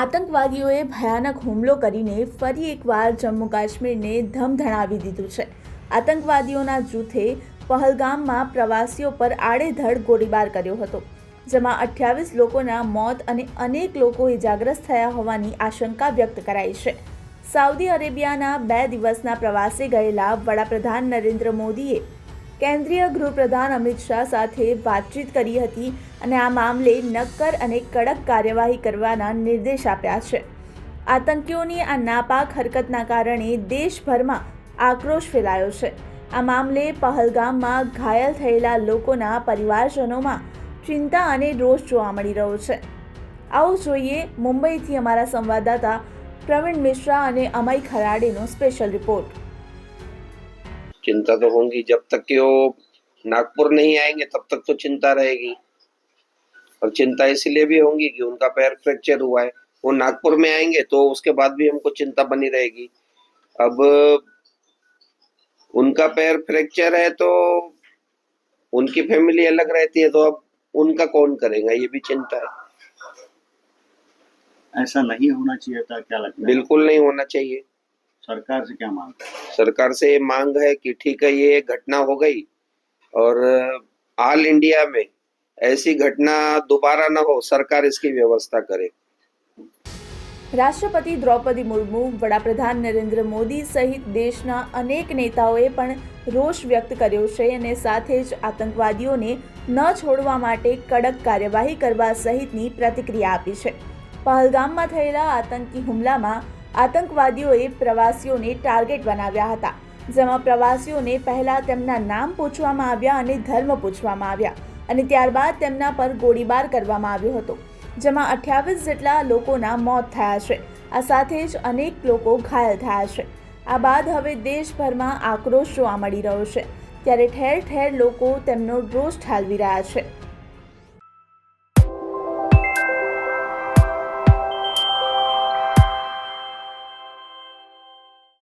આતંકવાદીઓએ ભયાનક હુમલો કરીને ફરી એકવાર જમ્મુ કાશ્મીરને ધમધણાવી દીધું છે. આતંકવાદીઓના જૂથે પહલગામમાં પ્રવાસીઓ પર આડેધડ ગોળીબાર કર્યો હતો, જેમાં અઠ્યાવીસ લોકોના મોત અને અનેક લોકો ઇજાગ્રસ્ત થયા હોવાની આશંકા વ્યક્ત કરાઈ છે. સાઉદી અરેબિયાના બે દિવસના પ્રવાસે ગયેલા વડાપ્રધાન નરેન્દ્ર મોદીએ કેન્દ્રીય ગૃહપ્રધાન અમિત શાહ સાથે વાતચીત કરી હતી અને આ મામલે નક્કર અને કડક કાર્યવાહી કરવાના નિર્દેશ આપ્યા છે. આતંકીઓની આ નાપાક હરકતના કારણે દેશભરમાં આક્રોશ ફેલાયો છે. આ મામલે પહલગામમાં ઘાયલ થયેલા લોકોના પરિવારજનોમાં ચિંતા અને રોષ જોવા મળી રહ્યો છે. આવું જોઈએ મુંબઈથી અમારા સંવાદદાતા પ્રવીણ મિશ્રા અને અમય ખરાડેનો સ્પેશિયલ રિપોર્ટ चिंता तो होंगी। जब तक कि वो नागपुर नहीं आएँगे तब तक तो चिंता रहेगी। और चिंता इसलिए भी होंगी कि उनका पैर फ्रैक्चर हुआ है। वो नागपुर में आएँगे तो उसके बाद भी हमको चिंता बनी रहेगी। अब उनका पैर फ्रैक्चर है तो उनकी फैमिली अलग रहती है तो अब उनका कौन करेगा? ये भी चिंता है। ऐसा नहीं होना चाहिए था क्या लगता है? बिल्कुल नहीं होना चाहिए। सरकार से क्या मांगता है सरकार से ये मांग है कि ठीक है ये घटना हो गई और ऑल इंडिया में ऐसी घटना दोबारा न हो सरकार इसकी व्यवस्था करे રાષ્ટ્રપતિ દ્રૌપદી મુર્મુ વડાપ્રધાન નરેન્દ્ર મોદી સહિત દેશના અનેક નેતાઓએ પણ રોષ વ્યક્ત કર્યો છે અને સાથે જ આતંકવાદીઓને ન છોડવા માટે કડક કાર્યવાહી કરવા સહિતની પ્રતિક્રિયા આપી છે પહલગામમાં થયેલા આતંકી હુમલામાં આતંકવાદીઓએ પ્રવાસીઓને ટાર્ગેટ બનાવ્યા હતા, જેમાં પ્રવાસીઓને પહેલા તેમના નામ પૂછવામાં આવ્યા અને ધર્મ પૂછવામાં આવ્યા અને ત્યારબાદ તેમના પર ગોળીબાર કરવામાં આવ્યો હતો, જેમાં અઠ્યાવીસ જેટલા લોકોના મોત થયા છે. આ સાથે જ અનેક લોકો ઘાયલ થયા છે. આ બાદ હવે દેશભરમાં આક્રોશ જોવા મળી રહ્યો છે, ત્યારે ઠેર ઠેર લોકો તેમનો રોષ ઠાલવી રહ્યા છે.